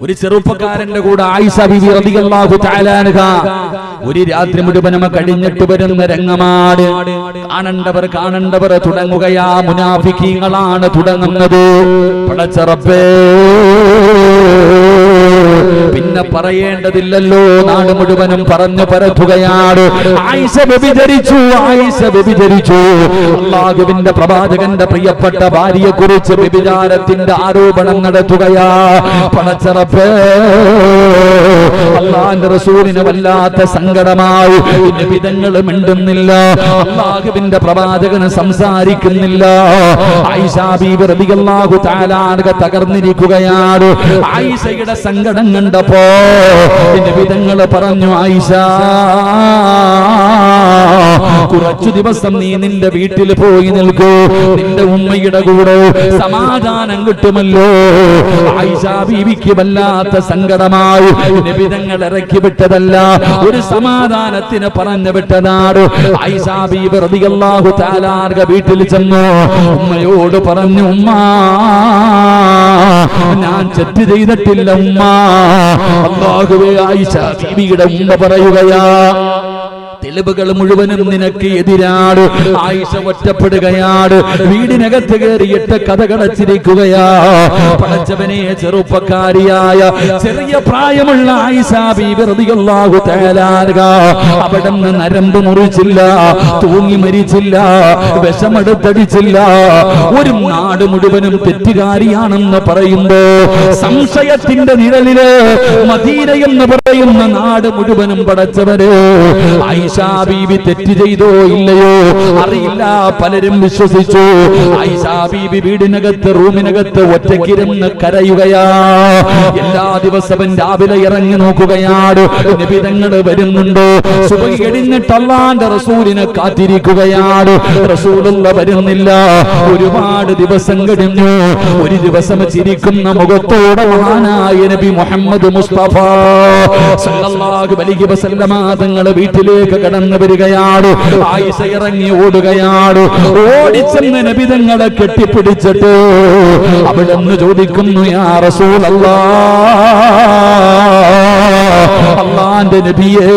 ഒരു ചെറുപ്പക്കാരന്റെ കൂടെ ആയിഷ ബിബി റളിയല്ലാഹു തആല അൻഹ. ഒരു രാത്രി മുഴുവനും കഴിഞ്ഞിട്ട് വരുന്ന രംഗമാട് കാണണ്ടവർ കാണണ്ടവർ തുടങ്ങുകയാ. മുനാഫിക്കീങ്ങളാണ് തുടങ്ങുന്നത്. പടച്ചറപ്പേ പിന്നെ പറയേണ്ടതില്ലല്ലോ. നാട് മുഴുവനും പറഞ്ഞു പരത്തുകയാണ്. ആയിഷ വ്യഭിചരിച്ചു ആയിഷ വ്യഭിചരിച്ചു അള്ളാഹുവിന്റെ പ്രവാചകന്റെ പ്രിയപ്പെട്ട ഭാര്യയെ കുറിച്ച് വ്യഭിചാരത്തിന്റെ ആരോപണം നടത്തുകയാ. പണച്ചറപ്പ് അള്ളാന്റെ റസൂലിന് വല്ലാത്ത സങ്കടമായി. വിധങ്ങൾ മിണ്ടുന്നില്ല. അള്ളാഹുവിന്റെ പ്രവാചകന് സംസാരിക്കുന്നില്ല. ആയിഷ ബീബി റളിയല്ലാഹു തആല അൻഹ തകർന്നിരിക്കുകയാണ്. ആയിഷയുടെ സങ്കടം കണ്ടപ്പോ വിധങ്ങൾ പറഞ്ഞു ആയിഷ കുറച്ചു ദിവസം നീ നിന്റെ വീട്ടിൽ പോയി നിൽക്കൂ. നിന്റെ ഉമ്മയുടെ കൂടെ സമാധാനം കിട്ടുമല്ലോ. ബീവിക്ക് വല്ലാത്ത സങ്കടമായി. നിബിതങ്ങൾ ഇറക്കി വിട്ടതല്ല ഒരു സമാധാനത്തിന് പറഞ്ഞു വിട്ടതാണ്. ആയിഷ ബീബി താലാർഗ വീട്ടിൽ ചെന്നു. ഉമ്മയോട് പറഞ്ഞു ഉമ്മ ഞാൻ തെറ്റ് ചെയ്തിട്ടില്ല ഉമ്മ. അള്ളാഹുവേ ആയിഷ ബീവിയുടെ ഉമ്മ പറയുകയാ തെളിവുകൾ മുഴുവനും നിനക്ക് എതിരാട് ആയിഷ ഒറ്റപ്പെടുകയാണ്. വീടിനകത്ത് കയറിയിട്ട് കഥകളച്ചിരിക്കുകയാ പടച്ചവനെ ചെറുപ്പക്കാരിയായ ചെറിയ പ്രായമുള്ള ആയിഷ അൻഹ. അവിടെ നിന്ന് നരമ്പ് മുറിച്ചില്ല തൂങ്ങി മരിച്ചില്ല വിഷമെടുത്തടിച്ചില്ല. ഒരു നാട് മുഴുവനും തെറ്റുകാരിയാണെന്ന് പറയുമ്പോ സംശയത്തിന്റെ നിഴലിൽ മദീന എന്ന് പറയുന്ന നാട് മുഴുവനും പടച്ചവര് ബീബി തെറ്റ് ചെയ്തോ ഇല്ലയോ? അറിയില്ല പലരും വിശ്വസിച്ചു. ആയിഷ ബീബി വീടിനകത്ത് റൂമിനകത്ത് ഒറ്റക്കിരുന്ന് കരയുകയാ. എല്ലാ ദിവസവും രാവിലെ ഇറങ്ങി നോക്കുകയാണ് നിബിതങ്ങൾ വരുന്നുണ്ടോ? സുബഹി കഴിഞ്ഞിട്ട് അള്ളാന്റെ റസൂലിനെ കാത്തിരിക്കുകയാണ് റസൂലുള്ള വരുന്നില്ല. ഒരുപാട് ദിവസം കഴിഞ്ഞു. ഒരു ദിവസം ചിരിക്കുന്ന മുഖത്തോടെ മഹാനായ നബി മുഹമ്മദ് മുസ്തഫ. സല്ലല്ലാഹു അലൈഹി വസല്ലമ തങ്ങളെ വീട്ടിലേക്ക് കടന്നു വരികയാണ് ആയിഷ ഇറങ്ങി ഓടുകയാണ് ഓടിച്ചെന്ന് നബിതങ്ങളെ കെട്ടിപ്പിടിച്ചിട്ട് അവിടെ നിന്ന് ചോദിക്കുന്നു യാ റസൂലല്ലാ അള്ളാന്റെ നബിയേ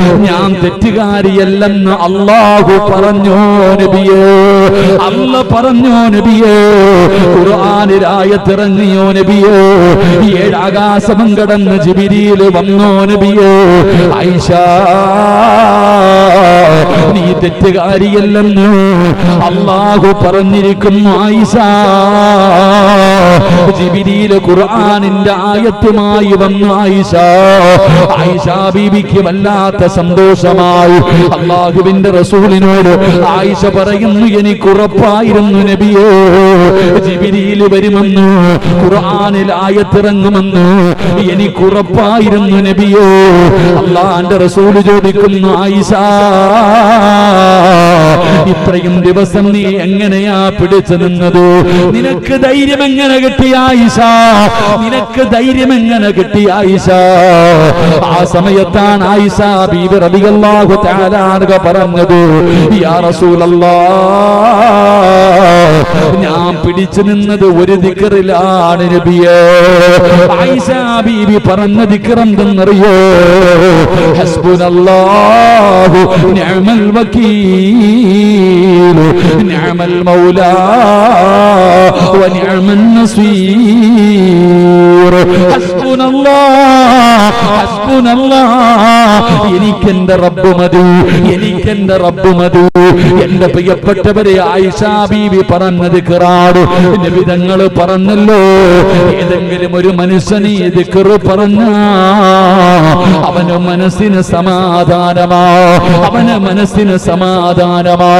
ഞാൻ തെറ്റുകാരിയല്ലെന്ന് അള്ളാഹു പറഞ്ഞോ നബിയേ. അല്ല പറഞ്ഞോ നബിയേ. ഖുർആനിലായത്തിറങ്ങിയോ നബിയേ. ഏഴാകാശമം കടന്ന് ജിബിരിയിൽ വന്നോ നബിയേ. ഐഷ നീ തെറ്റുകാരിയല്ലല്ലോ. അള്ളാഹു പറഞ്ഞിരിക്കുന്നു ആയിഷ. ഖുർആനിന്റെ ആയത്തുമായി വന്നു ആയിഷ. ആയിഷ ബീബിക്ക് വല്ലാത്ത സന്തോഷമായി. അള്ളാഹുവിന്റെ റസൂലിനോട് ആയിഷ പറയുന്നു എനിക്ക് ഉറപ്പായിരുന്നു നബിയോ. ജിബിരിയിൽ വരുമെന്ന് ഖുർആാനിൽ ആയത്തിറങ്ങുമെന്ന് എനിക്ക് ഉറപ്പായിരുന്നു നബിയോ അള്ളാന്റെ റസൂൽ ചോദിക്കുന്നു ആയിഷ. ഇത്രയും ദിവസം നീ എങ്ങനെയാ പിടിച്ചു നിന്നത്? നിനക്ക് ധൈര്യം എങ്ങനെ കിട്ടി ആയിഷ? നിനക്ക് ധൈര്യം എങ്ങനെ കിട്ടി ആയിഷ? ആ സമയത്താണ് ആയിഷ ബീബി അൻഹ പറഞ്ഞത് യാ ഞാൻ പിടിച്ചു നിന്നത് ഒരു ദിക്കറിലാണ് ബീബി പറഞ്ഞ ദിക്കറെന്തെന്നറിയോ? ഹസ്ബുനല്ലാഹു നിഅമൽ നിഅമൽ മൗലാ. വനിഅമൻ നസീർ ഹസ്ബുനല്ലാഹ് ഹസ്ബുനല്ലാഹ് എനിക്കെന്റെ റബ്ബ് മതി എനിക്കെന്റെ റബ്ബ് മതി. എന്റെ പ്രിയപ്പെട്ടവരെ ആയിഷാ ബീവി പറഞ്ഞത് കിറാട്. നിബിതങ്ങൾ പറഞ്ഞല്ലോ ഏതെങ്കിലും ഒരു മനുഷ്യന് ഇത് കിറു പറഞ്ഞ അവന് മനസ്സിന് സമാധാനമാ അവന് മനസ്സിന് സമാധാനമാ.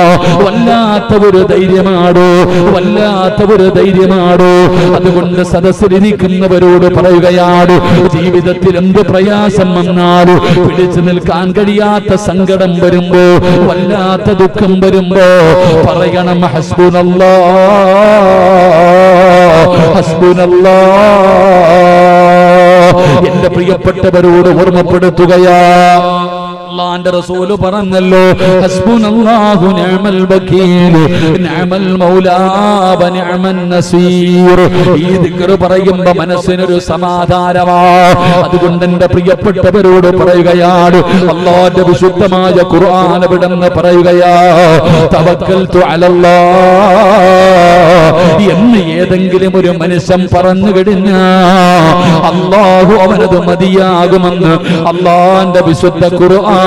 വല്ലാത്ത ഒരു ധൈര്യമാടോ വല്ലാത്ത ഒരു ധൈര്യമാടോ? അതുകൊണ്ട് സദസ്സിലിരിക്കുന്നവരോട് പറയുകയാണ് ജീവിതത്തിൽ എന്ത് പ്രയാസം വന്നാലും പിടിച്ചു നിൽക്കാൻ കഴിയാത്ത സങ്കടം വരുമ്പോ വല്ലാത്ത ദുഃഖം വരുമ്പോ പറയണം ഹസ്ബുനല്ലാ ഹസ്ബുനല്ലാ. എന്റെ പ്രിയപ്പെട്ടവരോട് ഓർമ്മപ്പെടുത്തുകയാ. അള്ളാന്റെ റസൂൽ പറഞ്ഞല്ലോ ഹസ്ബുനല്ലാഹു നിഅമൽ നിഅമൽ നസീർ. ഈ ദിക്ർ പറയുമ്പോൾ മനസ്സിനൊരു സമാധാനമാ. അതുകൊണ്ട് എന്റെ പ്രിയപ്പെട്ടവരോട് പറയുകയാണ് അള്ളാന്റെ വിശുദ്ധമായ ഖുർആൻ വിടന്ന് പറയുകയാ തവക്കൽതു അലല്ലാഹ് എന്ന് ഏതെങ്കിലും ഒരു മനുഷ്യൻ പറഞ്ഞു കഴിഞ്ഞ അള്ളാഹു അവനത് മതിയാകുമെന്ന് അള്ളാന്റെ വിശുദ്ധ ഖുർആൻ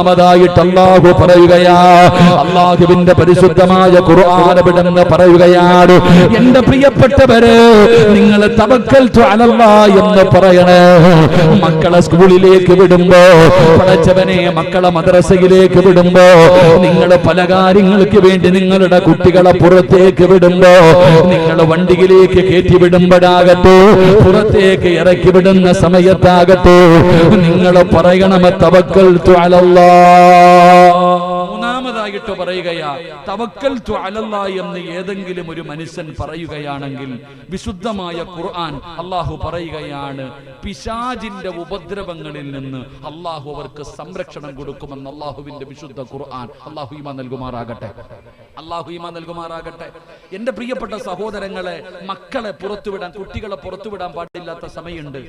മൂന്നാമതായിട്ട് അള്ളാഹു പറയുകയാ അള്ളാഹുവിന്റെ പരിശുദ്ധമായ ഖുർആൻ വിടന്ന് പറയുകയാണ് എന്റെ പ്രിയപ്പെട്ടവര് നിങ്ങൾ തവക്കൽ എന്ന് പറയണേ. മക്കളെ സ്കൂളിലേക്ക് വിടുമ്പോ പഠിച്ചവനെ മക്കളെ മദ്രസയിലേക്ക് വിടുമ്പോ നിങ്ങൾ പല കാര്യങ്ങൾക്ക് വേണ്ടി നിങ്ങളുടെ കുട്ടികളെ പുറത്തേക്ക് വിടുമ്പോ നിങ്ങൾ വണ്ടിയിലേക്ക് കയറ്റി വിടുമ്പോഴാകട്ടെ പുറത്തേക്ക് ഇറക്കി വിടുന്ന സമയത്താകട്ടെ നിങ്ങൾ പറയണമേ തവക്കൽ അലല്ലാ മൂന്നാമതായിട്ട് പറയുകയാ തവക്കൽ അലല്ല എന്ന് ഏതെങ്കിലും ഒരു മനുഷ്യൻ പറയുകയാണെങ്കിൽ വിശുദ്ധമായ ഖുർആൻ അള്ളാഹു പറയുകയാണ് പിശാജിന്റെ ഉപദ്രവങ്ങളിൽ നിന്ന് അള്ളാഹു അവർക്ക് സംരക്ഷണം കൊടുക്കുമെന്ന് അള്ളാഹുവിന്റെ വിശുദ്ധ ഖുർആൻ അള്ളാഹു ഈമ നൽകുമാറാകട്ടെ. അള്ളാഹു ഈമ നൽകുമാറാകട്ടെ. എന്റെ പ്രിയപ്പെട്ട സഹോദരങ്ങളെ മക്കളെ പുറത്തുവിടാൻ കുട്ടികളെ പുറത്തുവിടാൻ പാടില്ലാത്ത സമയമുണ്ട്.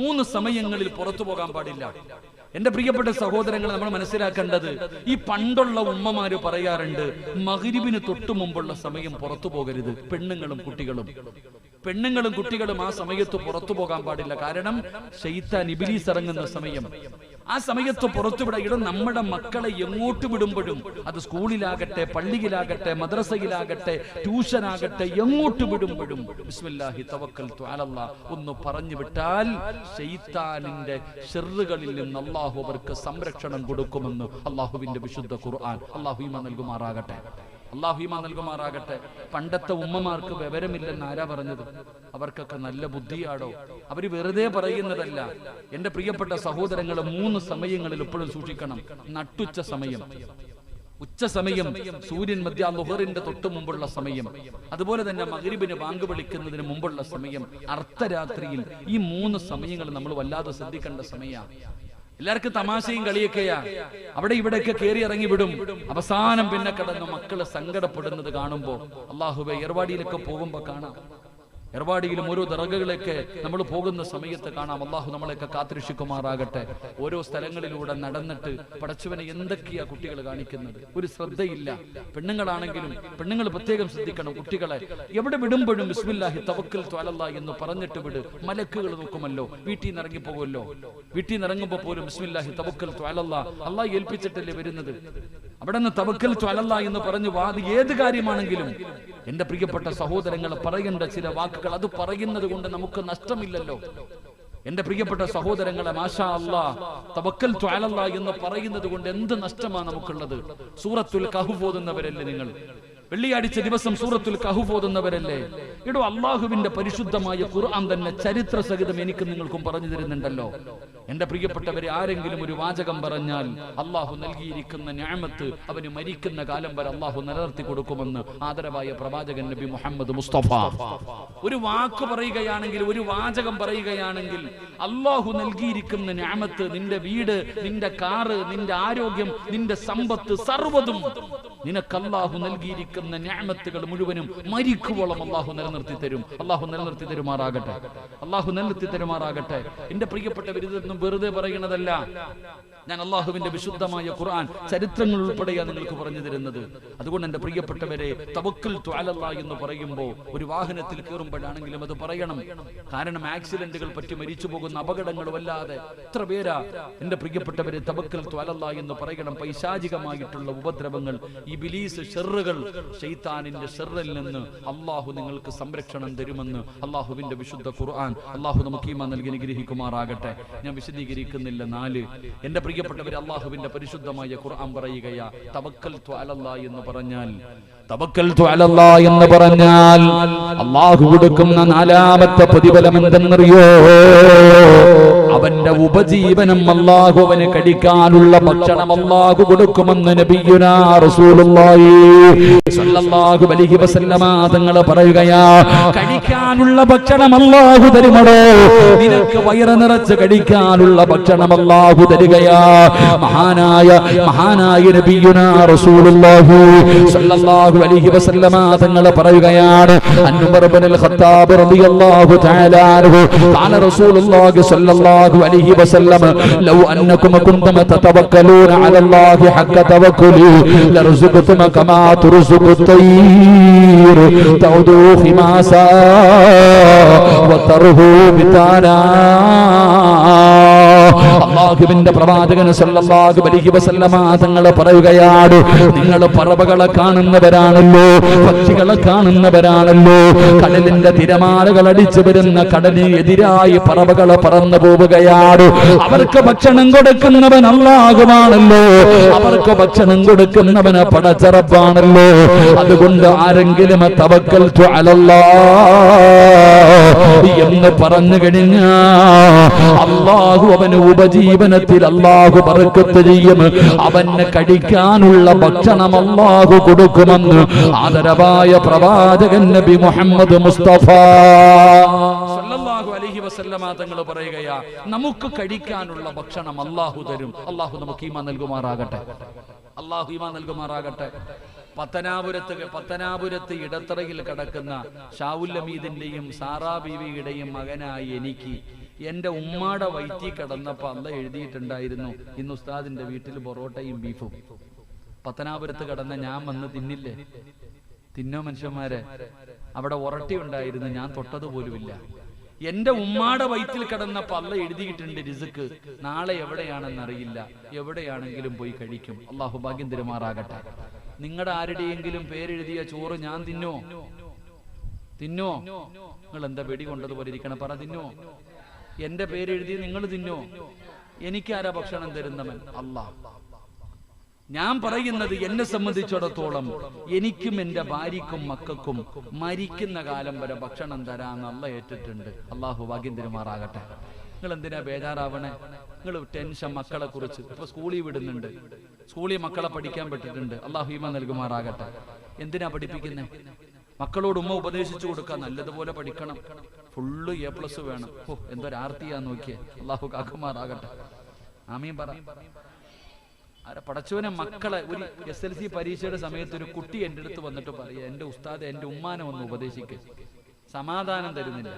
മൂന്ന് സമയങ്ങളിൽ പുറത്തു പോകാൻ പാടില്ല. എന്റെ പ്രിയപ്പെട്ട സഹോദരങ്ങൾ നമ്മൾ മനസ്സിലാക്കേണ്ടത് ഈ പണ്ടുള്ള ഉമ്മമാര് പറയാറുണ്ട് മകരിബിന് തൊട്ടു മുമ്പുള്ള സമയം പുറത്തു പോകരുത് പെണ്ണുങ്ങളും കുട്ടികളും. പെണ്ണുങ്ങളും കുട്ടികളും ആ സമയത്ത് പുറത്തു പോകാൻ പാടില്ല. കാരണം ശൈത്താൻ ഇബിലീസ് ഇറങ്ങുന്ന സമയം. ആ സമയത്ത് പുറത്തുവിട ഇടം നമ്മുടെ മക്കളെ എങ്ങോട്ട് വിടുമ്പോഴും അത് സ്കൂളിലാകട്ടെ പള്ളിയിലാകട്ടെ മദ്രസയിലാകട്ടെ ട്യൂഷൻ ആകട്ടെ എങ്ങോട്ട് വിടുമ്പോഴും ബിസ്മില്ലാഹി തവക്കൽ ഒന്ന് പറഞ്ഞു വിട്ടാൽ ഷെയ്ത്താനിന്റെ ഷെറുകളിൽ നിന്ന് അള്ളാഹു അവർക്ക് സംരക്ഷണം കൊടുക്കുമെന്ന് അള്ളാഹുവിന്റെ വിശുദ്ധ ഖുർആൻ. അള്ളാഹുമ നൽകുമാറാകട്ടെ. അള്ളാഹുമ നൽകുമാറാകട്ടെ. പണ്ടത്തെ ഉമ്മമാർക്ക് വിവരമില്ലെന്ന് ആരാ പറഞ്ഞത്? അവർക്കൊക്കെ നല്ല ബുദ്ധിയാടോ? അവർ വെറുതെ പറയുന്നതല്ല. എന്റെ പ്രിയപ്പെട്ട സഹോദരങ്ങളെ മൂന്ന് സമയങ്ങളിൽ ഇപ്പോഴും സൂക്ഷിക്കണം. നട്ടുച്ച സമയം. ഉച്ച സമയം സൂര്യൻ മധ്യ ലുഹറിന്റെ തൊട്ട് മുമ്പുള്ള സമയം. അതുപോലെ തന്നെ മകരിബിന് ബാങ്ക് വിളിക്കുന്നതിന് മുമ്പുള്ള സമയം. അർദ്ധരാത്രിയിൽ ഈ മൂന്ന് സമയങ്ങൾ നമ്മൾ വല്ലാതെ ശ്രദ്ധിക്കേണ്ട സമയമാണ്. എല്ലാവർക്കും തമാശയും കളിയൊക്കെയാ. അവിടെ ഇവിടെയൊക്കെ കയറി ഇറങ്ങി വിടും അവസാനം പിന്നെ കിടന്ന് മക്കൾ സങ്കടപ്പെടുന്നത് കാണുമ്പോ അള്ളാഹുബെ ഏർവാടിയിലൊക്കെ പോകുമ്പോ കാണാം. എർവാടിയിലും ഓരോ ദറഗകളൊക്കെ നമ്മൾ പോകുന്ന സമയത്ത് കാണാം. അള്ളാഹു നമ്മളെയൊക്കെ കാത്തിരക്ഷിക്കുമാറാകട്ടെ. ഓരോ സ്ഥലങ്ങളിലൂടെ നടന്നിട്ട് പടച്ചുവനെ എന്തൊക്കെയാ കുട്ടികൾ കാണിക്കുന്നത്? ഒരു ശ്രദ്ധയില്ല. പെണ്ണുങ്ങളാണെങ്കിലും പെണ്ണുങ്ങൾ പ്രത്യേകം ശ്രദ്ധിക്കണം കുട്ടികളെ. എവിടെ വിടുമ്പോഴും ബിസ്മില്ലാഹി തവക്കൽ തോലല്ല എന്ന് പറഞ്ഞിട്ട് വിട്. മലക്കുകൾ നോക്കുമല്ലോ. വീട്ടിൽ നിന്ന് ഇറങ്ങിപ്പോകുമല്ലോ വീട്ടിൽ നിന്ന് ഇറങ്ങുമ്പോൾ പോലും ബിസ്മില്ലാഹി തവക്കൽ തോലല്ല അള്ളാഹ് ഏൽപ്പിച്ചിട്ടല്ലേ വരുന്നത്? അവിടെ നിന്ന് തവക്കൽ ത്വലല്ല എന്ന് പറഞ്ഞു വാദി ഏത് കാര്യമാണെങ്കിലും എന്റെ പ്രിയപ്പെട്ട സഹോദരങ്ങൾ പറയേണ്ട ചില വാക്കുകൾ അത് പറയുന്നത് കൊണ്ട് നമുക്ക് നഷ്ടമില്ലല്ലോ. എന്റെ പ്രിയപ്പെട്ട സഹോദരങ്ങളെ മാഷാ അല്ലാ തവക്കൽ എന്ന് പറയുന്നത് കൊണ്ട് എന്ത് നഷ്ടമാണ് നമുക്കുള്ളത്? സൂറത്തുൽ കഹു ഓതുന്നവരല്ലേ നിങ്ങൾ? വെള്ളിയാഴ്ച ദിവസം സൂറത്തുൽ കഹു ഓതുന്നവരല്ലേ? ഇടോ അള്ളാഹുവിന്റെ പരിശുദ്ധമായ ഖുർആൻ തന്നെ ചരിത്ര സഹിതം എനിക്ക് നിങ്ങൾക്കും പറഞ്ഞു തരുന്നുണ്ടല്ലോ. എന്റെ പ്രിയപ്പെട്ടവരെ ആരെങ്കിലും ഒരു വാചകം പറഞ്ഞാൽ അള്ളാഹു നൽകിയിരിക്കുന്ന ഞാമത്ത് അവന് മരിക്കുന്ന കാലം വരെ അള്ളാഹു നിലനിർത്തി കൊടുക്കുമെന്ന് ആദരവായ പ്രവാചകൻ നബി മുഹമ്മദ് മുസ്തഫ. ഒരു വാക്ക് പറയുകയാണെങ്കിൽ ഒരു വാചകം പറയുകയാണെങ്കിൽ അള്ളാഹു നൽകിയിരിക്കുന്ന ഞാമത്ത് നിന്റെ വീട് നിന്റെ കാറ് നിന്റെ ആരോഗ്യം നിന്റെ സമ്പത്ത് സർവതും നിനക്ക് അള്ളാഹു നൽകിയിരിക്കുന്ന ഞാമത്തുകൾ മുഴുവനും മരിക്കുവോളം അള്ളാഹു നിലനിർത്തി തരും. അള്ളാഹു നിലനിർത്തി തരുമാറാകട്ടെ. അള്ളാഹു നിലനിർത്തി തരുമാറാകട്ടെ. എന്റെ പ്രിയപ്പെട്ട ഇതൊന്നും വെറുതെ പറയുന്നതല്ല. ഞാൻ അള്ളാഹുവിന്റെ വിശുദ്ധമായ ഖുർആൻ ചരിത്രങ്ങൾ ഉൾപ്പെടെയാണ് നിങ്ങൾക്ക് പറഞ്ഞു തരുന്നത്. അതുകൊണ്ട് എന്റെ പ്രിയപ്പെട്ടവരെ തവക്കൽ ത്വാലല്ല എന്ന് പറയുമ്പോൾ ഒരു വാഹനത്തിൽ കയറുമ്പോഴാണെങ്കിലും അത് പറയണം. കാരണം ആക്സിഡന്റുകൾ പറ്റി മരിച്ചു പോകുന്ന അപകടങ്ങൾ വല്ലാതെ. എത്ര പേരാ? എന്റെ പ്രിയപ്പെട്ടവരെ തവക്കൽ ത്വാലല്ല എന്ന് പറയണം. പൈശാചികമായിട്ടുള്ള ഉപദ്രവങ്ങൾ ഈ ബിലീസ് ഷെറുകൾ ഷെയ്ത്താനിന്റെ ഷെറിൽ നിന്ന് അള്ളാഹു നിങ്ങൾക്ക് സംരക്ഷണം തരുമെന്ന് അള്ളാഹുവിന്റെ വിശുദ്ധ ഖുർആൻ അള്ളാഹു നമുക്ക് ഈമ നൽകി അനുഗ്രഹിക്കുമാറാകട്ടെ. ഞാൻ വിശദീകരിക്കുന്നില്ല. നാല് എന്റെ പ്രിയപ്പെട്ടവർ അള്ളാഹുവിന്റെ പരിശുദ്ധമായ ഖുർആൻ പറയുകയാ തവക്കൽ എന്ന് പറഞ്ഞാൽ തവക്കൽ എന്ന് പറഞ്ഞാൽ അള്ളാഹു കൊടുക്കുന്ന നാലാമത്തെ പ്രതിഫലം എന്തെന്നറിയോ? അവന്റെ ഉപജീവനം അള്ളാഹു കടിക്കാനുള്ള ഭക്ഷണം അള്ളാഹു കൊടുക്കുമെന്ന് നബിയുനാ റസൂലുള്ളാഹി സല്ലല്ലാഹു അലൈഹി വസല്ലമ തങ്ങൾ പറയുകയാ കടിക്കാനുള്ള ഭക്ഷണം അല്ലാഹു തരുമടോ. നിനക്ക് വയറ് നിറച്ച് കഴിക്കാനുള്ള ഭക്ഷണം അല്ലാഹു തരികയാ. മഹാനായ മഹാനായ നബിയുനാ റസൂലുള്ളാഹു സല്ലല്ലാഹു അലൈഹി വസല്ലമ തങ്ങൾ പറയുകയാണ് അൻവർ അൽ ഖത്താബ് റളിയല്ലാഹു തആല അൻഹു ഖാല റസൂലുള്ളാഹി സല്ലല്ലാഹു സല്ലല്ലാഹു അലൈഹി വസല്ലം ലൗ അന്നകും കുന്തും തതവക്കലൂന അലല്ലാഹി ഹഖ തവക്കുലി ലർസുഖതും കമാ തുർസുഖു തൈർ തൗദു ഹിമാസ വതർഹു ബിതാനാ. അള്ളാഹുവിന്റെ പ്രവാചകൻ സല്ലല്ലാഹു അലൈഹി വസല്ലമ തങ്ങൾ പറയുകയാണ് നിങ്ങൾ പറവകളെ കാണുന്നവരാണല്ലോ പക്ഷികളെ കാണുന്നവരാണല്ലോ. കടലിന്റെ തിരമാലകൾ അടിച്ചു വരുന്ന കടലിന് എതിരായി പറവകളെ പറന്നു പോവുകയാണ്. അവർക്ക് ഭക്ഷണം കൊടുക്കുന്നവൻ അള്ളാഹുവാണല്ലോ. അവർക്ക് ഭക്ഷണം കൊടുക്കുന്നവന് പടച്ചറപ്പാണല്ലോ അതുകൊണ്ട് ആരെങ്കിലും തവക്കൽ എന്ന് പറഞ്ഞു കഴിഞ്ഞാ അള്ളാഹു അവന് ഉപജീവനത്തിൽ അള്ളാഹു പറക്കത്ത് ചെയ്യും. അവന് കഴിക്കാനുള്ള ഭക്ഷണം അള്ളാഹു കൊടുക്കുമെന്ന് ആദരവായ പ്രവാചകൻ നബി മുഹമ്മദ് മുസ്തഫ. അലൈഹി വസല്ലമ തങ്ങൾ പറയുകയാ നമുക്ക് കഴിക്കാനുള്ള ഭക്ഷണം അള്ളാഹു തരും. അള്ളാഹു നമുക്ക് ഈമാ നൽകുമാറാകട്ടെ. അള്ളാഹു ഈമാ നൽകുമാറാകട്ടെ. പത്തനാപുരത്ത് പത്തനാപുരത്ത് ഇടത്തറയിൽ കിടക്കുന്ന ഷാവുല്ലമീദിന്റെയും സാറാ ബീവിയുടെയും മകനായി എനിക്ക് എന്റെ ഉമ്മാടെ വയറ്റി കിടന്നപ്പോ അല്ല എഴുതിയിട്ടുണ്ടായിരുന്നു. ഇന്ന് ഉസ്താദിന്റെ വീട്ടിൽ പൊറോട്ടയും ബീഫും. പത്തനാപുരത്ത് കിടന്ന ഞാൻ വന്ന് തിന്നില്ലേ? തിന്നോ മനുഷ്യന്മാരെ? അവിടെ ഉറട്ടി ഉണ്ടായിരുന്നു ഞാൻ തൊട്ടത് പോലുമില്ല. എന്റെ ഉമ്മാടെ വയറ്റിൽ കിടന്ന പല്ല എഴുതിയിട്ടുണ്ട് രിസുക്ക്. നാളെ എവിടെയാണെന്ന് അറിയില്ല എവിടെയാണെങ്കിലും പോയി കഴിക്കും. അള്ളാഹു ഭാഗ്യം തിരുമാറാകട്ടെ. നിങ്ങളുടെ ആരുടെയെങ്കിലും പേരെഴുതിയ ചോറ് ഞാൻ തിന്നോ? തിന്നോ? നിങ്ങൾ എന്താ വെടി കൊണ്ടതുപോലെ ഇരിക്കണം? പറ തിന്നോ? എന്റെ പേരെഴുതി നിങ്ങൾ തിന്നോ? എനിക്കാരാ ഭക്ഷണം തരുന്നവൻ? അള്ളാഹ് ഞാൻ പറയുന്നത് എന്നെ സംബന്ധിച്ചിടത്തോളം എനിക്കും എന്റെ ഭാര്യക്കും മക്കൾക്കും മരിക്കുന്ന കാലം വരെ ഭക്ഷണം തരാൻ അല്ല ഏറ്റിട്ടുണ്ട്. അള്ളാഹു ഭാഗ്യം തിരുമാറാകട്ടെ. നിങ്ങൾ എന്തിനാ ബേജാറാവണേ? നിങ്ങൾ ടെൻഷൻ മക്കളെ കുറിച്ച് ഇപ്പൊ സ്കൂളിൽ വിടുന്നുണ്ട്. സ്കൂളിൽ മക്കളെ പഠിക്കാൻ പറ്റിയിട്ടുണ്ട് അള്ളാഹു ഈമ നൽകുമാറാകട്ടെ. എന്തിനാ പഠിപ്പിക്കുന്നത് മക്കളോട് ഉമ്മ ഉപദേശിച്ചു കൊടുക്കാൻ നല്ലതുപോലെ പഠിക്കണം. ഫുള്ള് എ പ്ലസ് വേണം. ഓ എന്തൊരു എന്തൊരാർത്തിയാ നോക്കിയേ. അള്ളാഹു കാക്കുമാറാകട്ടെ. ആമീൻ പറ. പടച്ചവനെ മക്കളെ ഒരു എസ് എൽ സി പരീക്ഷയുടെ സമയത്ത് ഒരു കുട്ടി എന്റെ അടുത്ത് വന്നിട്ട് പറയുക എന്റെ ഉസ്താദ് എന്റെ ഉമ്മാനെ ഒന്ന് ഉപദേശിക്കുക സമാധാനം തരുന്നില്ല.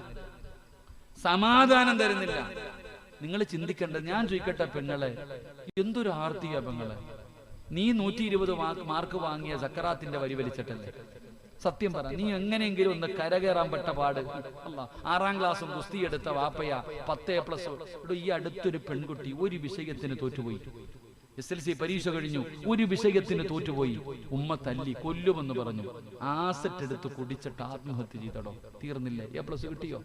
സമാധാനം തരുന്നില്ല. നിങ്ങൾ ചിന്തിക്കണ്ട ഞാൻ ചോദിക്കട്ടെ പെങ്ങളെ എന്തൊരു ആർത്തിയാ പെങ്ങളെ നീ നൂറ്റി ഇരുപത് മാർക്ക് വാങ്ങിയ സക്കറാത്തിന്റെ വരി വലിച്ചിട്ടല്ലേ? സത്യം പറ നീ എങ്ങനെയെങ്കിലും ഒന്ന് കരകയറാൻ പെട്ട പാട്. അല്ല ആറാം ക്ലാസ്സും ഗുസ്തി എടുത്ത വാപ്പയ പത്ത് പ്ലസ്. ഈ അടുത്തൊരു പെൺകുട്ടി ഒരു വിഷയത്തിന് തോറ്റുപോയി. എസ് എൽ സി പരീക്ഷ കഴിഞ്ഞു ഒരു വിഷയത്തിന് തോറ്റുപോയി. ഉമ്മ തല്ലി കൊല്ലുമെന്ന് പറഞ്ഞു. ആസറ്റ് എടുത്ത് കുടിച്ചിട്ട് ആത്മഹത്യ ചെയ്തടോ. തീർന്നില്ലേ? എ പ്ലസ് കിട്ടിയോ?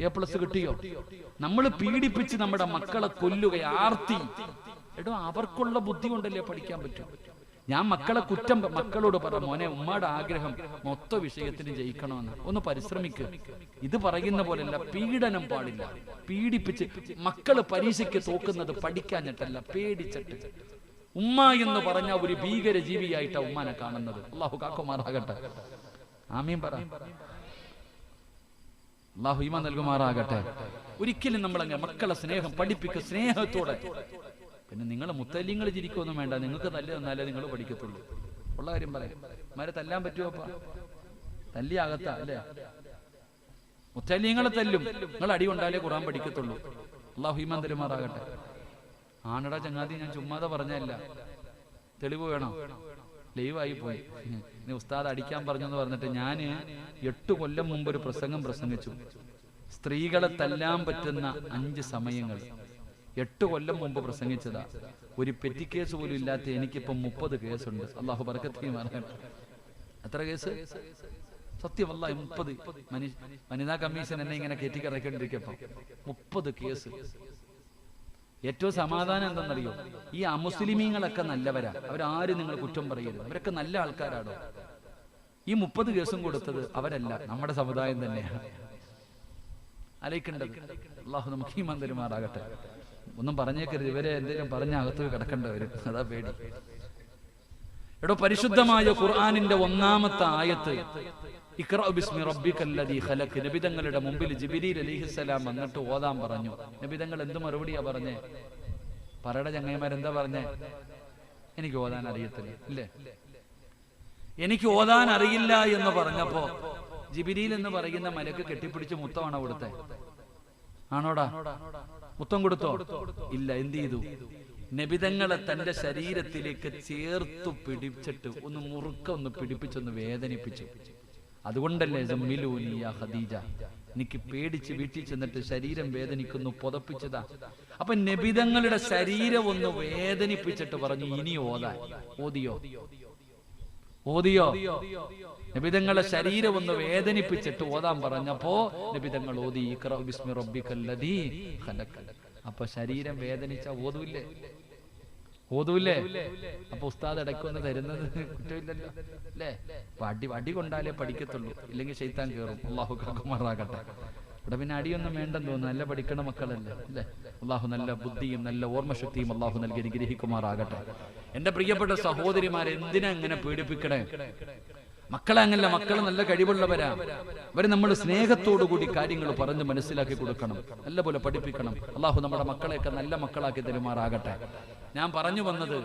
എ പ്ലസ് കിട്ടിയോ? നമ്മൾ പീഡിപ്പിച്ച് നമ്മുടെ മക്കളെ കൊല്ലുക ആർത്തി. എടോ അവർക്കുള്ള ബുദ്ധി കൊണ്ടല്ലേ പഠിക്കാൻ പറ്റും? ഞാൻ മക്കളെ കുറ്റം മക്കളോട് പറ മോനെ ഉമ്മയുടെ ആഗ്രഹം മൊത്ത വിഷയത്തിന് ജയിക്കണമെന്ന്. ഒന്ന് പരിശ്രമിക്ക. ഇത് പറയുന്ന പോലെയല്ല പീഡനം പാടില്ല. പീഡിപ്പിച്ച് മക്കൾ പരീക്ഷയ്ക്ക് തോക്കുന്നത് പഠിക്കാഞ്ഞിട്ടല്ല പേടിച്ചിട്ട്. ഉമ്മ എന്ന് പറഞ്ഞ ഒരു ഭീകര ജീവിയായിട്ടാ ഉമ്മാനെ കാണുന്നത്. അള്ളാഹു കാക്കുമാറാകട്ടെ. ആമീൻ പറ. അള്ളാഹു ഇമ നൽകുമാറാകട്ടെ. ഒരിക്കലും നമ്മളങ്ങനെ മക്കളെ സ്നേഹം പഠിപ്പിക്കുക സ്നേഹത്തോടെ. പിന്നെ നിങ്ങൾ മുത്തല്യങ്ങൾ ചിരിക്കൊന്നും വേണ്ട. നിങ്ങൾക്ക് നല്ല തന്നാലേ നിങ്ങൾ പഠിക്കത്തുള്ളൂ. ഉള്ള കാര്യം പറയാം. മാരെ തല്ലാൻ പറ്റുമോ അപ്പ? തല്ലി ആകത്ത അല്ലേ? മുത്തല്യങ്ങളെ തല്ലും. നിങ്ങൾ അടി കൊണ്ടാലേ ഖുറാൻ പഠിക്കത്തുള്ളൂ. അള്ളാഹു ഈമാൻ തരുമാറാകട്ടെ. ആണടാ ചങ്ങാതി ഞാൻ ചുമ്മാതെ പറഞ്ഞല്ല തെളിവ് വേണോ. ലൈവായി പോയി. നീ ഉസ്താദ് അടിക്കാൻ പറഞ്ഞെന്ന് പറഞ്ഞിട്ട് ഞാൻ എട്ട് കൊല്ലം മുമ്പ് ഒരു പ്രസംഗം പ്രസംഗിച്ചു. സ്ത്രീകളെ തല്ലാൻ പറ്റുന്ന അഞ്ച് സമയങ്ങൾ എട്ട് കൊല്ലം മുമ്പ് പ്രസംഗിച്ചതാ. ഒരു പെറ്റി കേസ് പോലും ഇല്ലാത്ത എനിക്കിപ്പം മുപ്പത് കേസുണ്ട്. അള്ളാഹു ബർക്കത്തി എത്ര കേസ്? സത്യമല്ല മുപ്പത്. വനിതാ കമ്മീഷൻ എന്നെ ഇങ്ങനെ കയറ്റിക്കിറക്കേണ്ടിരിക്കപ്പോ മുപ്പത് കേസ്. ഏറ്റവും സമാധാനം എന്തെന്നറിയോ? ഈ അമുസ്ലിമീങ്ങളൊക്കെ നല്ലവരാ. അവരാരും നിങ്ങൾ കുറ്റം പറയരുത്. അവരൊക്കെ നല്ല ആൾക്കാരാണോ ഈ മുപ്പത് കേസും കൊടുത്തത് അവരല്ല നമ്മുടെ സമുദായം തന്നെയാണ് അലയിക്കണ്ടത് അള്ളാഹു നമുക്ക് ഈ മന്ദിരമാറാകട്ടെ ഒന്നും പറഞ്ഞേക്കരുത്. ഇവരെ എന്തെങ്കിലും പറഞ്ഞ അകത്ത് കിടക്കേണ്ടവര് വരും. അതാ പേടി. എടോ പരിശുദ്ധമായ ഖുർആാനിന്റെ ഒന്നാമത്തെ ആയത്ത് നബിതങ്ങളുടെ മുമ്പിൽ ജിബ്രീൽ അലൈഹിസ്സലാം വന്നിട്ട് ഓതാൻ പറഞ്ഞു. നബിതങ്ങൾ എന്ത് മറുപടിയാ പറഞ്ഞേ? പറയുടെ ചങ്ങയമാരെന്താ പറഞ്ഞേ? എനിക്ക് ഓതാൻ അറിയത്തില്ല ഇല്ലേ? എനിക്ക് ഓതാൻ അറിയില്ല എന്ന് പറഞ്ഞപ്പോ ജിബിരിയിൽ എന്ന് പറയുന്ന മലക്ക് കെട്ടിപ്പിടിച്ച് മുത്തമാണോ കൊടുത്തേ? ആണോടാ? മുത്തം കൊടുത്തോ? ഇല്ല എന്ത് ചെയ്തു? നബിതങ്ങളെ തന്റെ ശരീരത്തിലേക്ക് ചേർത്തു പിടിച്ചിട്ട് ഒന്ന് മുറുക്ക ഒന്ന് പിടിപ്പിച്ചൊന്ന് വേദനിപ്പിച്ചു. അതുകൊണ്ടല്ലേ ഖദീജ? എനിക്ക് പേടിച്ച് വീട്ടിൽ ചെന്നിട്ട് ശരീരം വേദനിക്കുന്നു പുതപ്പിച്ചതാ. അപ്പൊ നബിതങ്ങളുടെ ശരീരം ഒന്ന് വേദനിപ്പിച്ചിട്ട് പറഞ്ഞു ഇനി ഓതാൻ. ഓതിയോ? ഓതിയോ? നബിതങ്ങളുടെ ശരീരം ഒന്ന് വേദനിപ്പിച്ചിട്ട് ഓതാൻ പറഞ്ഞപ്പോ നബിതങ്ങൾ ഓതി അപ്പൊ ശരീരം വേദനിച്ച ഓതൂല്ലേ? ഓതൂല്ലേ അപ്പൊ ഉസ്താദ് ഇടയ്ക്കൊന്ന് തരുന്നത് കുറ്റമില്ലല്ലോ. അല്ലേ? അടി അടി കൊണ്ടാലേ പഠിക്കത്തുള്ളൂ. ഇല്ലെങ്കിൽ ശൈത്താൻ കയറും അള്ളാഹു കാക്കുമാറാകട്ടെ. ഇവിടെ പിന്നെ അടിയൊന്നും വേണ്ടെന്ന് തോന്നുന്നു. നല്ല പഠിക്കണ മക്കളല്ലേ? അല്ലേ? അള്ളാഹു നല്ല ബുദ്ധിയും നല്ല ഓർമ്മശക്തിയും അള്ളാഹു നൽകി അനുഗ്രഹിക്കുമാറാകട്ടെ. എന്റെ പ്രിയപ്പെട്ട സഹോദരിമാരെ എന്തിനാ ഇങ്ങനെ പീഡിപ്പിക്കണേ? മക്കളെ അങ്ങനല്ല. മക്കൾ നല്ല കഴിവുള്ളവരാ. അവർ നമ്മൾ കൂടി കാര്യങ്ങൾ പറഞ്ഞ് മനസ്സിലാക്കി കൊടുക്കണം. നല്ലപോലെ പഠിപ്പിക്കണം. അള്ളാഹു നമ്മുടെ മക്കളെയൊക്കെ നല്ല മക്കളാക്കി തരുമാറാകട്ടെ. ഞാൻ പറഞ്ഞു വന്നത്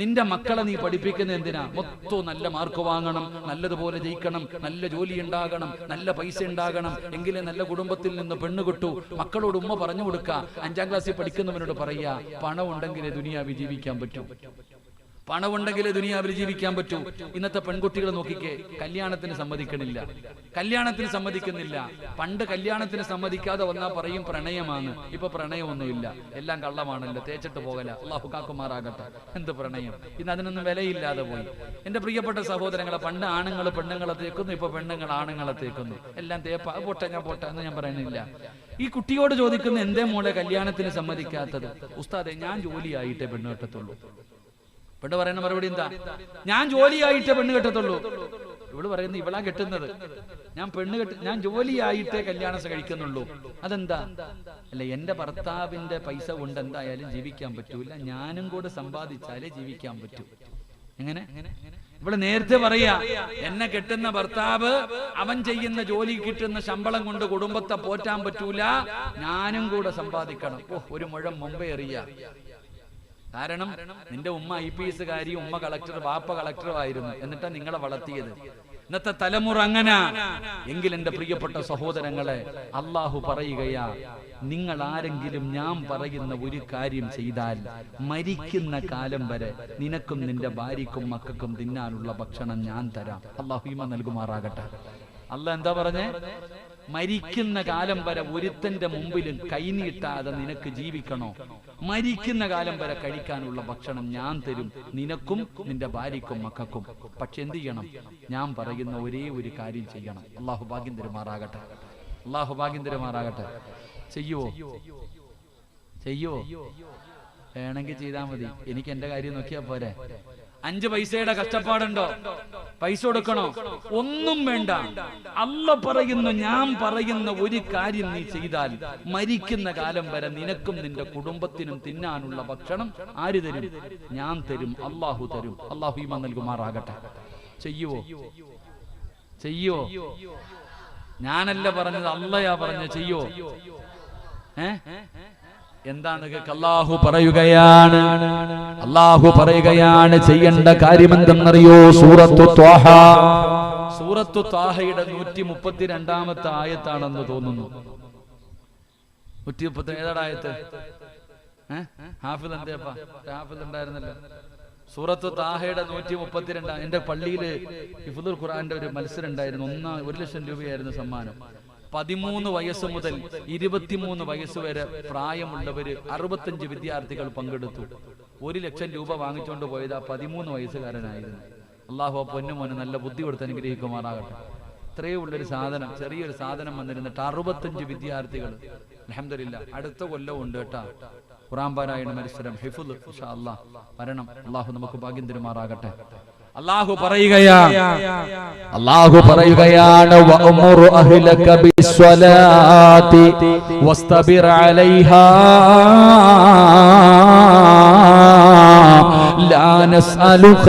നിന്റെ മക്കളെ നീ പഠിപ്പിക്കുന്ന എന്തിനാ? മൊത്തം നല്ല മാർക്ക് വാങ്ങണം നല്ലതുപോലെ ജയിക്കണം നല്ല ജോലി ഉണ്ടാകണം നല്ല പൈസ ഉണ്ടാകണം എങ്കിലേ നല്ല കുടുംബത്തിൽ നിന്ന് പെണ്ണ് കിട്ടൂ. മക്കളോട് ഉമ്മ പറഞ്ഞു കൊടുക്കുക അഞ്ചാം ക്ലാസ്സിൽ പഠിക്കുന്നവനോട് പറയുക പണം ഉണ്ടെങ്കിലേ ദുനിയാവി ജീവിക്കാൻ പറ്റൂ. പണമുണ്ടെങ്കിലേ ദുനിയാവിൽ ജീവിക്കാൻ പറ്റൂ. ഇന്നത്തെ പെൺകുട്ടികളെ നോക്കിക്കേ കല്യാണത്തിന് സമ്മതിക്കണില്ല. കല്യാണത്തിന് സമ്മതിക്കുന്നില്ല. പണ്ട് കല്യാണത്തിന് സമ്മതിക്കാതെ വന്നാൽ പറയും പ്രണയമാണ്. ഇപ്പൊ പ്രണയമൊന്നുമില്ല. എല്ലാം കള്ളമാണല്ലോ. തേച്ചിട്ട് പോകല. അള്ളാഹു കാക്കുമാറാകട്ടെ. എന്ത് പ്രണയം? ഇന്ന് അതിനൊന്നും വിലയില്ലാതെ പോയി. എന്റെ പ്രിയപ്പെട്ട സഹോദരങ്ങളെ പണ്ട് ആണുങ്ങൾ പെണ്ണുങ്ങളെ തേക്കുന്നു ഇപ്പൊ പെണ്ണുങ്ങൾ ആണുങ്ങളെ തേക്കുന്നു. എല്ലാം തേപ്പ പൊട്ട ഞാൻ പോട്ടെ എന്ന് ഞാൻ പറയുന്നില്ല. ഈ കുട്ടിയോട് ചോദിക്കുന്ന എന്തേ മോളെ കല്യാണത്തിന് സമ്മതിക്കാത്തത്? ഉസ്താദെ ഞാൻ ജോലിയായിട്ടേ പെണ്ണ് കെട്ടത്തുള്ളൂ പെണ്ണ് പറയുന്ന മറുപടി എന്താ? ഞാൻ ജോലിയായിട്ടേ പെണ്ണ് കെട്ടത്തുള്ളൂ. ഇവൾ പറയുന്നത് ഇവളാ കെട്ടുന്നത്. ഞാൻ പെണ്ണ് കെട്ട് ഞാൻ ജോലിയായിട്ടേ കല്യാണം കഴിക്കുന്നുള്ളൂ അതെന്താ? അല്ല എന്റെ ഭർത്താവിന്റെ പൈസ കൊണ്ട് എന്തായാലും ജീവിക്കാൻ പറ്റൂല. ഞാനും കൂടെ സമ്പാദിച്ചാലേ ജീവിക്കാൻ പറ്റൂ. എങ്ങനെ? ഇവിടെ നേരത്തെ പറയാ എന്നെ കെട്ടുന്ന ഭർത്താവ് അവൻ ചെയ്യുന്ന ജോലി കിട്ടുന്ന ശമ്പളം കൊണ്ട് കുടുംബത്തെ പോറ്റാൻ പറ്റൂല. ഞാനും കൂടെ സമ്പാദിക്കണം. ഓ ഒരു മുഴം മുമ്പേ അറിയാ കാരണം നിന്റെ ഉമ്മ ഐ പി എസ് കാരി ഉമ്മ കളക്ടർ വാപ്പ കളക്ടറും ആയിരുന്നു. എന്നിട്ടാ നിങ്ങളെ വളർത്തിയത്. ഇന്നത്തെ തലമുറ അങ്ങനെ. എങ്കിൽ എന്റെ പ്രിയപ്പെട്ട സഹോദരങ്ങളെ അള്ളാഹു പറയുകയാ നിങ്ങൾ ആരെങ്കിലും ഞാൻ പറയുന്ന ഒരു കാര്യം ചെയ്താൽ മരിക്കുന്ന കാലം വരെ നിനക്കും നിന്റെ ഭാര്യക്കും മക്കൾക്കും തിന്നാനുള്ള ഭക്ഷണം ഞാൻ തരാം. അള്ളാഹു നൽകുമാറാകട്ടെ. അല്ല എന്താ പറഞ്ഞേ? മരിക്കുന്ന കാലം വരെ ഒരുത്തന്റെ മുമ്പിലും കൈനീട്ടാതെ നിനക്ക് ജീവിക്കണോ? മരിക്കുന്ന കാലം വരെ കഴിക്കാനുള്ള ഭക്ഷണം ഞാൻ തരും. നിനക്കും നിന്റെ ഭാര്യക്കും മക്കൾക്കും. പക്ഷെ എന്ത് ചെയ്യണം? ഞാൻ പറയുന്ന ഒരേ ഒരു കാര്യം ചെയ്യണം. അള്ളാഹു ഭാഗ്യം തരുമാറാകട്ടെ. അള്ളാഹു ഭാഗ്യം തരുമാറാകട്ടെ. ചെയ്യുവോ ചെയ്യുവോ വേണമെങ്കിൽ ചെയ്താൽ മതി. എനിക്ക് എന്റെ കാര്യം നോക്കിയാൽ പോരെ. അഞ്ച് പൈസയുടെ കഷ്ടപ്പാടുണ്ടോ? പൈസ കൊടുക്കണോ? ഒന്നും വേണ്ട. അല്ല പറയുന്നു ഞാൻ പറയുന്ന ഒരു കാര്യം നീ ചെയ്താൽ മരിക്കുന്ന കാലം വരെ നിനക്കും നിന്റെ കുടുംബത്തിനും തിന്നാനുള്ള ഭക്ഷണം ആര് തരും? ഞാൻ തരും. അള്ളാഹു തരും. അള്ളാഹു ഈമ നൽകുമാറാകട്ടെ. ചെയ്യുവോ ചെയ്യോ? ഞാനല്ല പറഞ്ഞത് അല്ലയാ പറഞ്ഞ ചെയ്യോ? ഏ? എന്താണ് അല്ലാഹു പറയുകയാണ്. അല്ലാഹു പറയുകയാണ്. ചെയ്യേണ്ട കാര്യമെന്തെന്നറിയോ? സൂറത്തു ത്വാഹ. സൂറത്തു ത്വാഹയുടെ നൂറ്റി മുപ്പത്തിരണ്ടാമത്തെ ആയത്താണെന്ന് തോന്നുന്നു. നൂറ്റി മുപ്പത്തി ആയത്ത്? ഹാഫിൽ എന്തേപ്പാ ഹാഫിൽ ഉണ്ടായിരുന്നല്ലോ സൂറത്ത് താഹയുടെ നൂറ്റി മുപ്പത്തിരണ്ടാണ് എന്റെ പള്ളിയിൽ ഇഫുദുൽ ഖുറാന്റെ ഒരു മത്സരം ഉണ്ടായിരുന്നു ഒന്നാ ഒരു ലക്ഷം രൂപയായിരുന്നു സമ്മാനം. പതിമൂന്ന് വയസ്സ് മുതൽ ഇരുപത്തിമൂന്ന് വയസ്സ് വരെ പ്രായമുള്ളവര് അറുപത്തഞ്ച് വിദ്യാർത്ഥികൾ പങ്കെടുത്തു. ഒരു ലക്ഷം രൂപ വാങ്ങിച്ചുകൊണ്ട് പോയത് ആ പതിമൂന്ന് വയസ്സുകാരനായിരുന്നു. അള്ളാഹു ആ പൊന്നുമോന് നല്ല ബുദ്ധി കൊടുത്ത് അനുഗ്രഹിക്കുമാറാകട്ടെ. ഇത്രയേ ഉള്ളൊരു സാധനം ചെറിയൊരു സാധനം വന്നിരുന്നിട്ട് അറുപത്തഞ്ച് വിദ്യാർത്ഥികൾ. അലഹമില്ല അടുത്ത കൊല്ലം ഉണ്ട് കേട്ടാ. ഖുറാൻ പാരായണ മത്സരം ഹിഫുൽ അല്ലാഹ് വരണം അള്ളാഹു നമുക്ക് ഭാഗ്യം തരുമാറാകട്ടെ. അള്ളാഹു പറയുകയാ. അള്ളാഹു പറയുകയാണ് വഅമുറു അഹ്ലക ബിസ്വലാത്തി വസ്തബിർ അലൈഹാ ലാ നസ്അലുക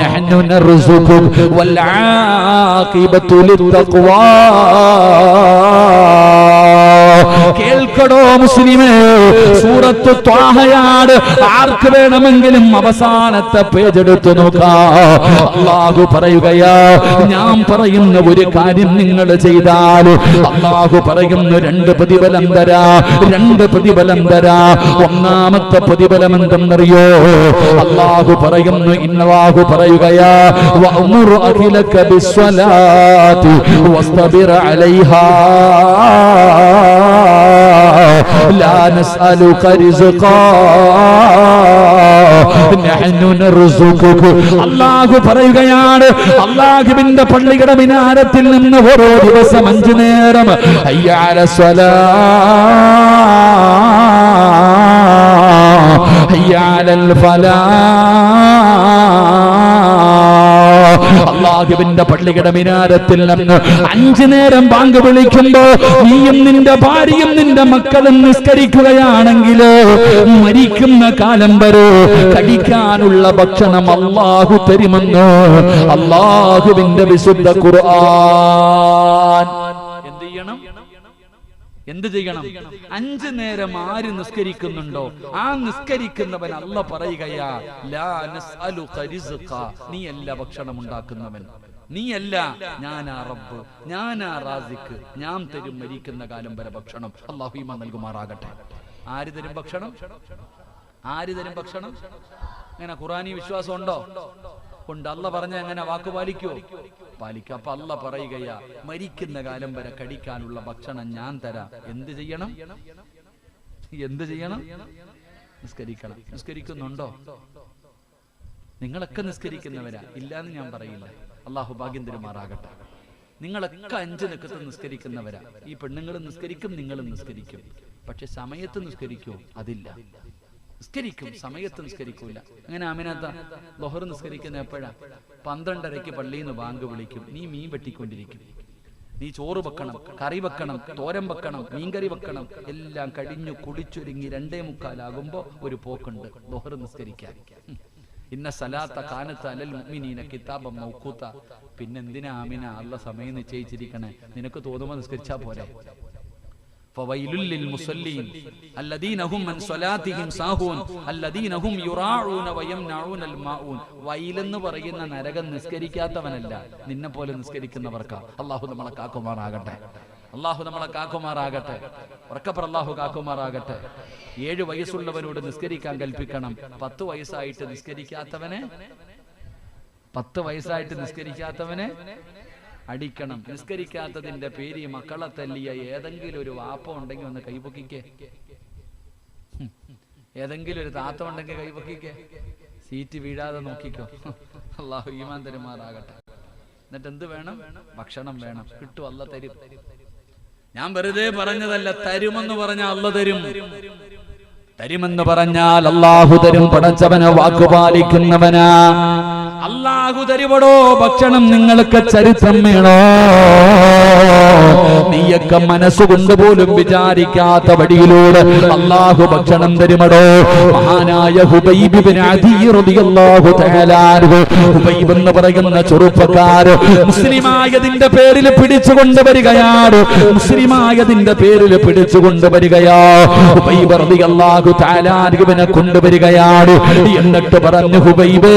നഹ്നു നർസുഖുക വൽ ആഖിബത്തു ലിത്തഖ്വാ. കേൾക്കടോ മുസ്ലിമേ. സൂറത്ത് ത്വാഹയാണ്. ആർക്ക് വേണമെങ്കിലും അവസാനത്തെ പേജ് എടുത്തു നോക്കാം. അള്ളാഹു പറയുകയാ ഞാൻ പറയുന്ന ഒരു കാര്യം നിങ്ങൾ ചെയ്താൽ. അള്ളാഹു പറയുന്ന രണ്ട് പ്രതിഫലം തരാ രണ്ട് പ്രതിഫലം തരാ. ഒന്നാമത്തെ പ്രതിഫലം എന്തെന്നറിയോ? അള്ളാഹു പറയുന്നു ഇന്നവാഹു പറയുകയാ അഖിലക ബിസ്വലാത്തി വസ്തബിർ അലൈഹാ. لا نسألك رزقا نحن نرزقك അള്ളാഹു പറയുകയാണ് അള്ളാഹുവിന്റെ പള്ളിയുടെ മിനാരത്തിൽ നിന്ന് ഓരോ ദിവസം അഞ്ചു നേരം അയ്യാല സ്വലാ അയ്യാലൽ ഫലാ അള്ളാഹുവിന്റെ പള്ളിയുടെ മിനാരത്തിൽ നിന്ന് അഞ്ചു നേരം ബാങ്ക് വിളിക്കുമ്പോ നീയും നിന്റെ ഭാര്യയും നിന്റെ മക്കളും നിസ്കരിക്കുകയാണെങ്കിൽ മരിക്കുന്ന കാലം വരെ കടിക്കാനുള്ള ഭക്ഷണം അള്ളാഹു തരുമെന്ന് അള്ളാഹുവിന്റെ വിശുദ്ധ ഖുർആൻ. എന്ത് ചെയ്യണം? അഞ്ചു നേരം ആര് നിസ്കരിക്കുന്നുണ്ടോ? ആ നിസ്കരിക്കുന്നവൻ അല്ല പറയുകയാ നീ അല്ല ഭക്ഷണം ഉണ്ടാക്കുന്നവൻ. നീയല്ല ഞാനാ റബ്ബ് ഞാനാ റാസിക്ക് ഞാൻ തരും മരിക്കുന്ന കാലം വരെ ഭക്ഷണം. അള്ളാഹുമ നൽകുമാറാകട്ടെ. ആര് തരും ഭക്ഷണം? ആര് തരും ഭക്ഷണം? അങ്ങനെ ഖുറാനി വിശ്വാസം ഉണ്ടോ ഉണ്ട് അല്ല പറഞ്ഞ എങ്ങനെ വാക്ക് പാലിക്കുവോ? പാലിക്കും. അപ്പൊ അല്ല പറയുകയാ മരിക്കുന്ന കാലം വരെ കടിക്കാനുള്ള ഭക്ഷണം ഞാൻ തരാം. എന്ത് ചെയ്യണം? എന്ത് ചെയ്യണം? നിസ്കരിക്കണം. നിസ്കരിക്കുന്നുണ്ടോ? നിങ്ങളൊക്കെ നിസ്കരിക്കുന്നവരാ. ഇല്ലാന്ന് ഞാൻ പറയില്ല അള്ളാഹു ഭാഗ്യം നിങ്ങളൊക്കെ അഞ്ച് നിക്കത്ത് നിസ്കരിക്കുന്നവരാ. ഈ പെണ്ണുങ്ങൾ നിസ്കരിക്കും നിങ്ങളും നിസ്കരിക്കും. പക്ഷെ സമയത്ത് നിസ്കരിക്കൂ അതില്ല. നിസ്കരിക്കും സമയത്ത് നിസ്കരിക്കൂല. അങ്ങനെ അമിനത്ത ലൊഹർ നിസ്കരിക്കുന്ന എപ്പോഴാ? പന്ത്രണ്ടരയ്ക്ക് പള്ളിയിൽ നിന്ന് ബാങ്ക് വിളിക്കും. നീ മീൻ വെട്ടിക്കൊണ്ടിരിക്കും. നീ ചോറ് വെക്കണം കറി വെക്കണം തോരൻ വെക്കണം മീൻകറി വെക്കണം. എല്ലാം കഴിഞ്ഞു കുളിച്ചൊരുങ്ങി രണ്ടേ മുക്കാലാകുമ്പോ ഒരു പോക്കുണ്ട്. ലൊഹർ നിസ്കരിക്കാൻ. ഇന്ന സലാത്ത കാനത്ത് അലൽ മുഅ്മിനീന കിതാബം മൗഖൂത്ത. പിന്നെന്തിനാ ആമിന അള്ള സമയം നിശ്ചയിച്ചിരിക്കണേ? നിനക്ക് തോന്നുമ്പോ നിസ്കരിച്ചാ പോരെ? فويل للمصلين الذين هم من صلاتهم ساهون الذين هم يراعون ويمنعون الماؤون വൈലെന്ന് പറയുന്ന നരകം നിസ്കരിക്കാത്തവനല്ല നിന്നെ പോലെ നിസ്കരിക്കുന്നവർക്കാ അള്ളാഹു നമ്മളെ കാക്കുമാറാകട്ടെ അള്ളാഹു നമ്മളെ കാക്കുമാറാകട്ടെ ഉറക്കപ്പുറ അള്ളാഹു കാക്കുമാറാകട്ടെ ഏഴ് വയസ്സുള്ളവനോട് നിസ്കരിക്കാൻ കൽപ്പിക്കണം പത്ത് വയസ്സായിട്ട് നിസ്കരിക്കാത്തവനെ പത്ത് വയസ്സായിട്ട് നിസ്കരിക്കാത്തവനെ അടിക്കണം. നിസ്കരിക്കാത്തതിന്റെ പേര് മക്കളെ തല്ലിയ ഏതെങ്കിലും ഒരു വാപ്പ ഉണ്ടെങ്കിൽ ഒന്ന് കൈപൊക്കിക്കേ. ഏതെങ്കിലും ഒരു താത്ത ഉണ്ടെങ്കിൽ കൈപൊക്കിക്കേ. സീറ്റ് വീഴാതെ നോക്കിക്കോ. അള്ളാഹു ഈമാൻ തരുമാറാകട്ടെ. എന്നിട്ട് എന്ത് വേണം? ഭക്ഷണം വേണം. കിട്ടും അല്ല തരും. ഞാൻ വെറുതെ പറഞ്ഞതല്ല തരുമെന്ന് പറഞ്ഞാൽ അല്ല തരും. തരുമെന്ന് പറഞ്ഞാൽ അള്ളാഹു തരും. പടച്ചവന് വാക്കുപാലിക്കുന്നവനാ അള്ളാഹു തരുവടോ ഭക്ഷണം നിങ്ങൾക്ക് ചരിത്രം വേണോ നീയൊക്കെ മനസ്സുകൊണ്ട് പോലും വിചാരിക്കാത്ത വടിയിലൂടെ അല്ലാഹു ഭക്ഷണം തരുമടോ? മഹാനായ ഹുബൈബ് എന്ന് പറയുന്ന ചെറുപ്പക്കാര് മുസ്ലിമായതിന്റെ പേരിൽ പിടിച്ചുകൊണ്ട് വരികയാണ്. മുസ്ലിമായതിന്റെ പേരിൽ പിടിച്ചുകൊണ്ട് വരികയാ. ഹുബൈബ് റളിയല്ലാഹു തആല അൻഹുവിനെ കൊണ്ടുവരികയാണ്. എന്നിട്ട് പറഞ്ഞു ഹുബൈബേ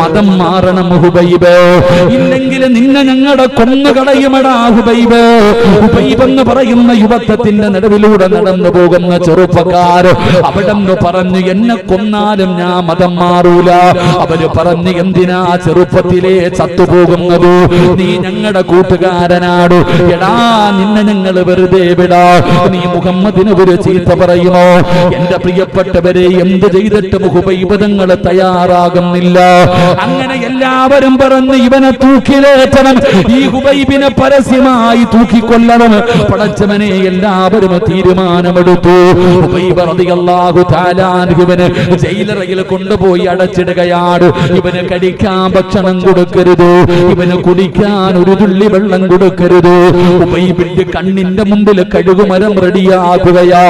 മതം മാറണം ഹുബൈബ് ഇല്ലെങ്കിൽ നിന്നെ ഞങ്ങളുടെ കൊന്നുകളയുമടാ ഹുബൈബ് ഹുബൈബ് എന്ന് പറയുന്ന യുവത്വത്തിന്റെ നിലവിലൂടെ നടന്നു പോകുന്ന ചെറുപ്പക്കാർ അവിടെ പറഞ്ഞു എന്നെ കൊന്നാലും ഞാൻ മതം മാറൂല. അവർ പറഞ്ഞു എന്തിനാ ചെറുപ്പത്തിലെ ചത്തുപോകുന്നത്? നീ ഞങ്ങളുടെ കൂട്ടുകാരനാട്. എടാ നിന്നെ ഞങ്ങൾ വെറുതെ വിടാ. നീ മുഹമ്മദിന് ഒരു ചീത്ത പറയുമോ എന്റെ പ്രിയപ്പെട്ടവരെ എന്ത് ചെയ്തിട്ടും ഹുബൈബ് തയ്യാറാകുന്നില്ല. അങ്ങനെ എല്ലാവരും പറഞ്ഞ് ഇവനെ തൂക്കിലേറ്റണം. ഈ ഹുബൈബിനെ പരസ്യമായി തൂക്കിക്കൊല്ലണം. പടച്ചവനെ എല്ലാവരും തീരുമാനമെടുത്തു. ഇവന് ജയിലറയിൽ കൊണ്ടുപോയി അടച്ചിടുകയാണ്. ഇവന് കടിക്കാൻ ഭക്ഷണം കൊടുക്കരുത്. ഇവന് കുടിക്കാൻ ഒരു തുള്ളി വെള്ളം കൊടുക്കരുത്. ഉബൈബിന്റെ കണ്ണിന്റെ മുമ്പിൽ കഴുകുമരം റെഡിയാക്കുകയാ.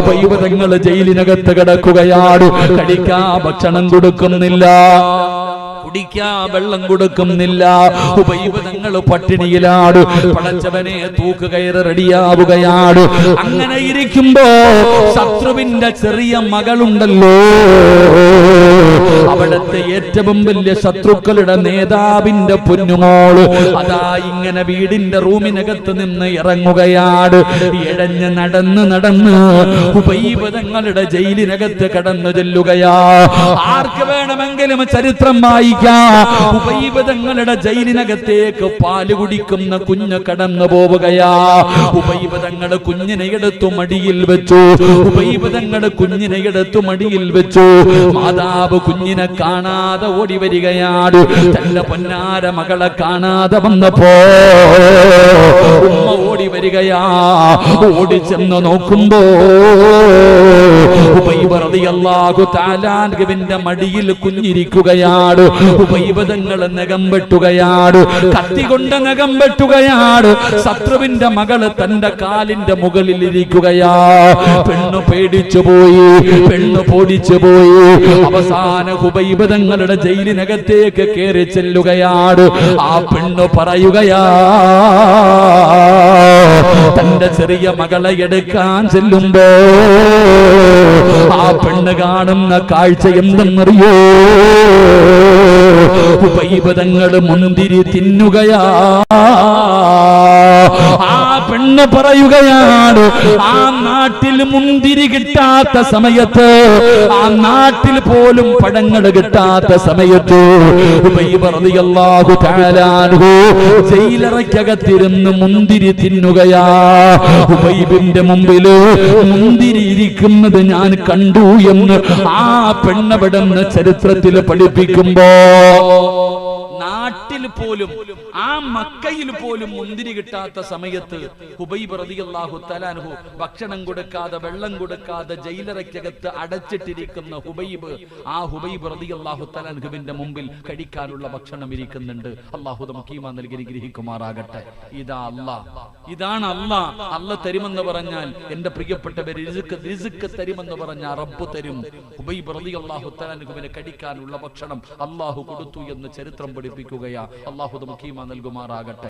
ഉബൈബ് തങ്ങൾ ജയിലിനകത്ത് കിടക്കുകയാണ്. കടിക്കാൻ ഭക്ഷണം കൊടുക്കുന്നില്ല. കുടിക്കാ വെള്ളം കൊടുക്കുന്നില്ല. ഉപയുധങ്ങൾ പട്ടിണിയിലാണ് പടച്ചവനെ തൂക്കുകയറ് റെഡിയാവുകയാണ് അങ്ങനെ ഇരിക്കുമ്പോ ശത്രുവിന്റെ ചെറിയ മകളുണ്ടല്ലോ. അവിടത്തെ ഏറ്റവും വലിയ ശത്രുക്കളുടെ നേതാവിന്റെ പൊന്നുമോൾ അതാ ഇങ്ങനെ വീടിന്റെ റൂമിനകത്ത് നിന്ന് ഇറങ്ങുകയാണ് ഇഴഞ്ഞ് നടന്ന് നടന്ന് ഉപൈവതങ്ങളുടെ ജയിലിനകത്ത് കടന്നു ചെല്ലുകയാ. ആർക്ക് വേണമെങ്കിലും ചരിത്രം വായിക്കാം. ഉപൈവതങ്ങളുടെ ജയിലിനകത്തേക്ക് പാൽ കുടിക്കുന്ന കുഞ്ഞ് കടന്നു പോവുകയാ. ഉപൈവതങ്ങൾ കുഞ്ഞിനെ എടുത്തു മടിയിൽ വെച്ചു. ഉപൈവതങ്ങൾ കുഞ്ഞിനെ എടുത്തു മടിയിൽ വെച്ചു. മാതാവ് കുഞ്ഞിനെ കാണാതെ ഓടി വരികയാണ്. തന്റെ പൊന്നാര മകളെ കാണാതെ വന്നപ്പോ ഉമ്മ ഓടി വരികയാ. ഓടി ചെന്ന് നോക്കുമ്പോ തആല മടിയിൽ കുഞ്ഞിരിക്കുകയാണ് ഉപൈവതങ്ങൾ നഖം വെട്ടുകയാണ് കത്തി കൊണ്ട് നഖം വെട്ടുകയാണ് ശത്രുവിന്റെ മകൾ തന്റെ കാലിന്റെ മുകളിൽ ഇരിക്കുകയാ. പെണ്ണ് പേടിച്ചു പോയി പെണ്ണ് പൊടിച്ചു പോയി. അവസാന ഉപൈവതങ്ങളുടെ ജയിലിനകത്തേക്ക് കയറി ചെല്ലുകയാണ് ആ പെണ്ണ് പറയുകയാ തന്റെ ചെറിയ മകളെ എടുക്കാൻ ചെല്ലുമ്പോ ആ പെണ്ണ് കാണുന്ന കാഴ്ച എന്തെന്നറിയോ? ഉപൈപതങ്ങൾ മുന്തിരി തിന്നുകയാ. ആ പെണ്ണ് പറയുകയാണ് ആ നാട്ടിൽ മുന്തിരി കിട്ടാത്ത സമയത്ത് ആ നാട്ടിൽ പോലും പഴങ്ങൾ കിട്ടാത്ത സമയത്ത് ജയിലറയ്ക്കകത്തിരുന്ന് മുന്തിരി തിന്നുകയാ. ഉബൈബിന്റെ മുമ്പിൽ മുന്തിരി ഇരിക്കുന്നത് ഞാൻ കണ്ടു എന്ന് ആ പെണ്ണവിടെന്ന് ചരിത്രത്തിൽ പഠിപ്പിക്കുമ്പോ നാട്ടിൽ പോലും ആ മക്കയിൽ പോലും മുന്തിരി കിട്ടാത്ത സമയത്ത് ഹുബൈബ് റളിയല്ലാഹു തആലാൻഹു ഭക്ഷണം കൊടുക്കാതെ വെള്ളം കൊടുക്കാതെ ജയിലറയ്ക്കകത്ത് അടച്ചിട്ടിരിക്കുന്ന ഹുബൈബ് ആ ഹുബൈബ് റളിയല്ലാഹു തലാൻഹുവിന്റെ മുമ്പിൽ കഴിക്കാനുള്ള ഭക്ഷണം ഇരിക്കുന്നുണ്ട്. അള്ളാഹു നമുക്കീമ നൽകി അനുഗ്രഹിക്കുമാറാകട്ടെ. ഇതാ അല്ലാ. ഇതാണ് അല്ലാ. അല്ല തരുമെന്ന് പറഞ്ഞാൽ എന്റെ പ്രിയപ്പെട്ടവർ തരുമെന്ന് പറഞ്ഞ റബ്ബ് തരും. ഹുബൈബ് റളിയല്ലാഹു തആലാൻഹുവിന് കഴിക്കാനുള്ള ഭക്ഷണം അള്ളാഹു കൊടുത്തു എന്ന് ചരിത്രം പഠിപ്പിക്കുകയാ. അള്ളാഹു നമുക്ക് ഈമാൻ നൽകുമാറാകട്ടെ.